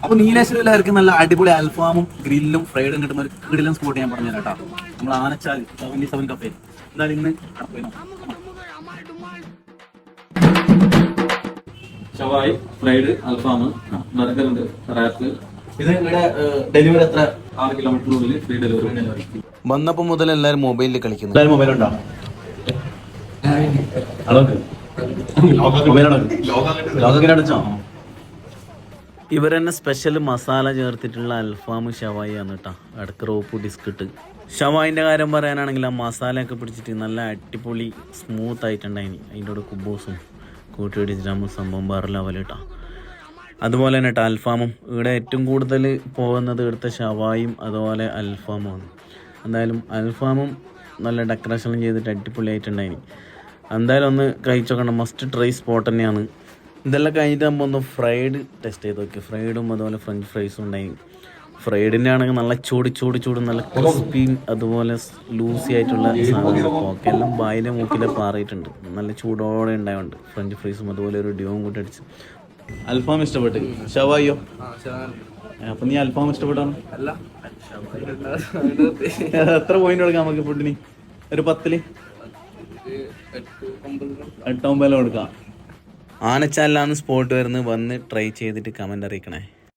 അപ്പൊ നീലേശ്വരയിലായിരിക്കും നല്ല അടിപൊളി അൽഫാമും ഗ്രില്ലും ഫ്രൈഡും കിട്ടുന്ന ഒരു കിടിലും സ്പോട്ട് ഞാൻ പറഞ്ഞു കേട്ടോ നമ്മൾ ആനച്ചാൽ സെവന്റി സെവൻ കഫേ എന്തായാലും ഇന്ന് ഷവായി ഫ്രൈഡ് അൽഫാം ബർഗർ ഉണ്ട് റാപ്പ് ഇത് ഇവിടെ ഡെലിവറി എത്ര ആറ് കിലോമീറ്ററിനുള്ളിൽ ഫ്രീ ഡെലിവറി വന്നപ്പോൾ മുതൽ എല്ലാവരും മൊബൈലിൽ കളിക്കുന്നു എല്ലാവരും മൊബൈൽ ഉണ്ടോ ലോകം അടിച്ചോ ഇവർ തന്നെ സ്പെഷ്യൽ മസാല ചേർത്തിട്ടുള്ള അൽഫാം ഷവായി ആണ് കേട്ടോ അടുക്ക റോപ്പ് ബിസ്ക്കറ്റ് ഷവായിന്റെ കാര്യം പറയാനാണെങ്കിൽ ആ മസാലയൊക്കെ പിടിച്ചിട്ട് നല്ല അടിപൊളി സ്മൂത്ത് ആയിട്ടുണ്ടായിനി. അതിന്റെ കൂടെ കുബൂസും കൂട്ടി പിടിച്ചിട്ടാകുമ്പോൾ സംഭവം വേറെ ലെവൽ കേട്ടോ അതുപോലെ തന്നെ കേട്ടോ അൽഫാമും. ഇവിടെ ഏറ്റവും കൂടുതൽ പോകുന്നത് ഇവിടുത്തെ ഷവായും അതുപോലെ അൽഫാമുമാണ് എന്തായാലും അൽഫാമും നല്ല ഡെക്കറേഷനും ചെയ്തിട്ട് അടിപൊളിയായിട്ടുണ്ടായിനി. എന്തായാലും ഒന്ന് കഴിച്ചോക്കണം. മസ്റ്റ് ട്രൈ സ്പോട്ട് തന്നെയാണ്. ഇതെല്ലാം കഴിഞ്ഞിട്ട് നമ്മൾ ഒന്ന് ഫ്രൈഡ് ടെസ്റ്റ് ചെയ്ത് നോക്കി. ഫ്രൈഡും അതുപോലെ ഫ്രഞ്ച് ഫ്രൈസും ഉണ്ടായി. ഫ്രൈഡിന്റെ ആണെങ്കിൽ നല്ല ചൂട് ചൂട് ചൂട് നല്ല ക്രിസ്പിയും അതുപോലെ ലൂസി ആയിട്ടുള്ള സാധനം ഓക്കെ എല്ലാം ബായിലെ മൂക്കിലെ പാറിയിട്ടുണ്ട്. നല്ല ചൂടോടെ ഉണ്ടായതുകൊണ്ട് ഫ്രഞ്ച് ഫ്രൈസും അതുപോലെ ഒരു ഡ്യൂവും കൂട്ടി അടിച്ച്. അൽഫാം ഇഷ്ടപ്പെട്ട്? ഷവായോ അപ്പൊ നീ അൽഫാം ഇഷ്ടപ്പെട്ടാണ്? എത്ര പോയിന്റ് കൊടുക്കാം നമുക്ക് ഫുഡിന് ഒരു പത്തിൽ? എട്ടൊമ്പതിലും കൊടുക്കാം. ആനച്ചാലിലാണ് സ്പോട്ട് വരുന്നത്. വന്ന് ട്രൈ ചെയ്തിട്ട് കമന്റ് അറിയിക്കണേ.